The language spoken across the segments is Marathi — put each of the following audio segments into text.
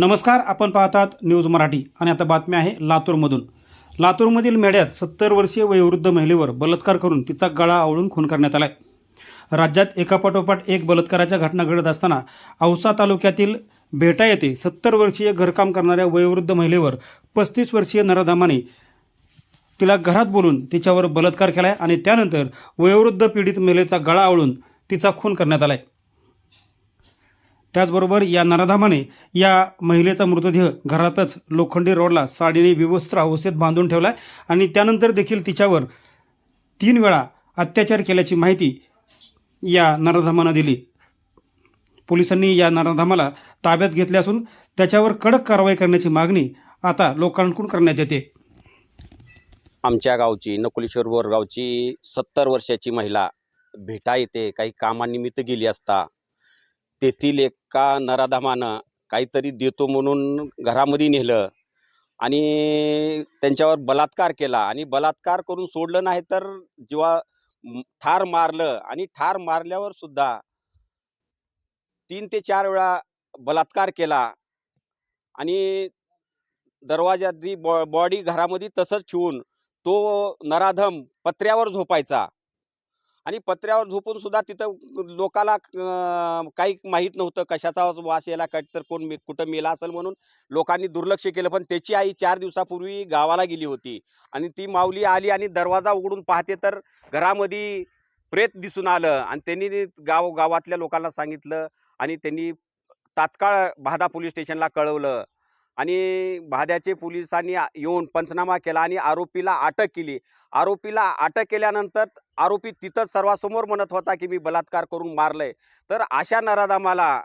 नमस्कार आपण पाहतात न्यूज मराठी. आणि आता बातमी आहे लातूरमधून. लातूरमधील मेढ्यात सत्तर वर्षीय वयोवृद्ध महिलेवर बलात्कार करून तिचा गळा आवळून खून करण्यात आलाय. राज्यात एकापाठोपाठ एक बलात्काराच्या घटना घडत असताना औसा तालुक्यातील भेटा येथे सत्तर वर्षीय घरकाम करणाऱ्या वयोवृद्ध महिलेवर पस्तीस वर्षीय नराधामाने तिला घरात बोलून तिच्यावर बलात्कार केलाय आणि त्यानंतर वयोवृद्ध पीडित महिलेचा गळा आवळून तिचा खून करण्यात आलाय. त्याचबरोबर या नराधामाने या महिलेचा मृतदेह घरातच लोखंडी रोडला साडीने विवस्त्र अवस्थेत बांधून ठेवलाय. आणि त्यानंतर देखील तिच्यावर तीन वेळा अत्याचार केल्याची माहिती या नराधामानं दिली. पोलिसांनी या नराधामाला ताब्यात घेतले असून त्याच्यावर कडक कारवाई करण्याची मागणी आता लोकांकडून करण्यात येते. आमच्या गावची नकुलेश्वर बोरगावची सत्तर वर्षाची महिला भेटा येते काही कामानिमित्त गेली असता तेथील एका नराधामानं काहीतरी देतो म्हणून घरामध्ये नेलं आणि त्यांच्यावर बलात्कार केला. आणि बलात्कार करून सोडलं नाही तर जेव्हा ठार मारलं आणि ठार मारल्यावर सुद्धा तीन ते चार वेळा बलात्कार केला आणि दरवाजात बॉ बॉडी घरामध्ये तसंच ठेवून तो नराधम पत्र्यावर झोपायचा. आणि पत्र्यावर झोपून सुद्धा तिथं लोकाला काही माहीत नव्हतं कशाचा वास यायला कट तर कोण मे- कुठं मेला असेल म्हणून लोकांनी दुर्लक्ष केलं. पण त्याची आई चार दिवसापूर्वी गावाला गेली होती आणि ती माऊली आली आणि दरवाजा उघडून पाहते तर घरामध्ये प्रेत दिसून आलं आणि त्यांनी गाव गावातल्या लोकांना सांगितलं आणि त्यांनी तात्काळ भादा पोलीस स्टेशनला कळवलं. आणि भाद्याचे पोलिसांनी येऊन पंचनामा केला आणि आरोपीला अटक केली. आरोपीला अटक केल्यानंतर आरोपी तिथंच सर्वांसमोर म्हणत होता की मी बलात्कार करून मारलंय. तर अशा नराधामाला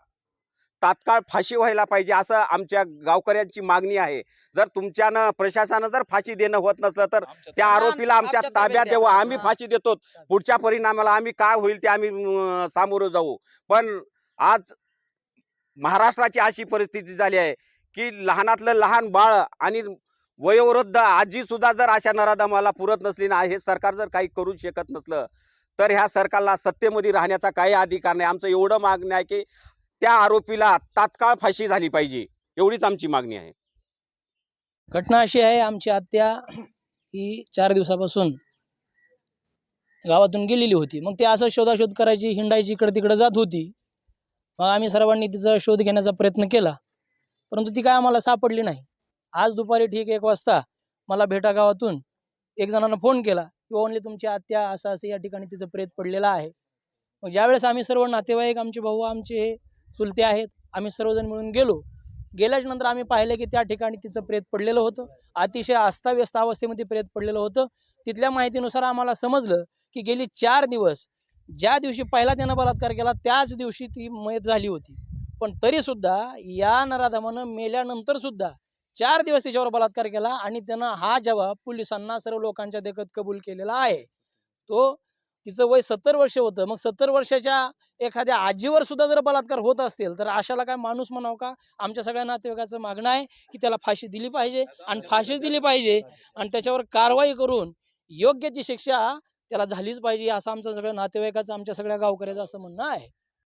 तात्काळ फाशी व्हायला पाहिजे असं आमच्या गावकऱ्यांची मागणी आहे. जर तुमच्यानं प्रशासनानं जर फाशी देणं होत नसलं तर त्या आरोपीला आमच्या ताब्यात देऊ आम्ही फाशी देतो. पुढच्या परिणामाला आम्ही काय होईल ते आम्ही सामोरं जाऊ. पण आज महाराष्ट्राची अशी परिस्थिती झाली आहे की लहानातलं लहान बाळ आणि वयोवृद्ध आजी सुद्धा जर अशा नराधमाला पुरत नसली ना हे सरकार जर काही करू शकत नसलं तर ह्या सरकारला सत्तेमध्ये राहण्याचा काही अधिकार नाही. आमचं एवढं मागणं आहे की त्या आरोपीला तात्काळ फाशी झाली पाहिजे एवढीच आमची मागणी आहे. घटना अशी आहे आमची आत्या ही चार दिवसापासून गावातून गेलेली होती. मग ते असं शोधाशोध करायची हिंडायची इकडे तिकडे जात होती. मग आम्ही सर्वांनी तिचा शोध घेण्याचा प्रयत्न केला. परंतु ती काय आम्हाला सापडली नाही. आज दुपारी ठीक एक वाजता मला भेटा गावातून एक जणांना फोन केला की ओनली तुमची आत्या असं असं या ठिकाणी तिचं प्रेत पडलेलं आहे. मग ज्यावेळेस आम्ही सर्व नातेवाईक आमचे भाऊ आमचे हे चुलते आहेत आम्ही सर्वजण मिळून गेलो. गेल्याच्यानंतर आम्ही पाहिलं की त्या ठिकाणी तिचं प्रेत पडलेलं होतं. अतिशय अस्ताव्यस्त अवस्थेमध्ये प्रेत पडलेलं होतं. तिथल्या माहितीनुसार आम्हाला समजलं की गेली चार दिवस ज्या दिवशी पहिला त्यानं बलात्कार केला त्याच दिवशी ती मयत झाली होती. पण तरी सुद्धा या नराधमानं मेल्यानंतरसुद्धा चार दिवस तिच्यावर बलात्कार केला आणि त्यानं हा जबाब पोलिसांना सर्व लोकांच्या देखत कबूल केलेला आहे. तो तिचं वय सत्तर वर्ष होतं. मग सत्तर वर्षाच्या एखाद्या आजीवर सुद्धा जर बलात्कार होत असतील तर अशाला काय माणूस म्हणावं का? आमच्या सगळ्या नातेवाईकाचं मागणं आहे की त्याला फाशी दिली पाहिजे आणि फाशीच दिली पाहिजे आणि त्याच्यावर कारवाई करून योग्य ती शिक्षा त्याला झालीच पाहिजे असं आमचं सगळं नातेवाईकाचं आमच्या सगळ्या गावकऱ्याचं असं म्हणणं आहे.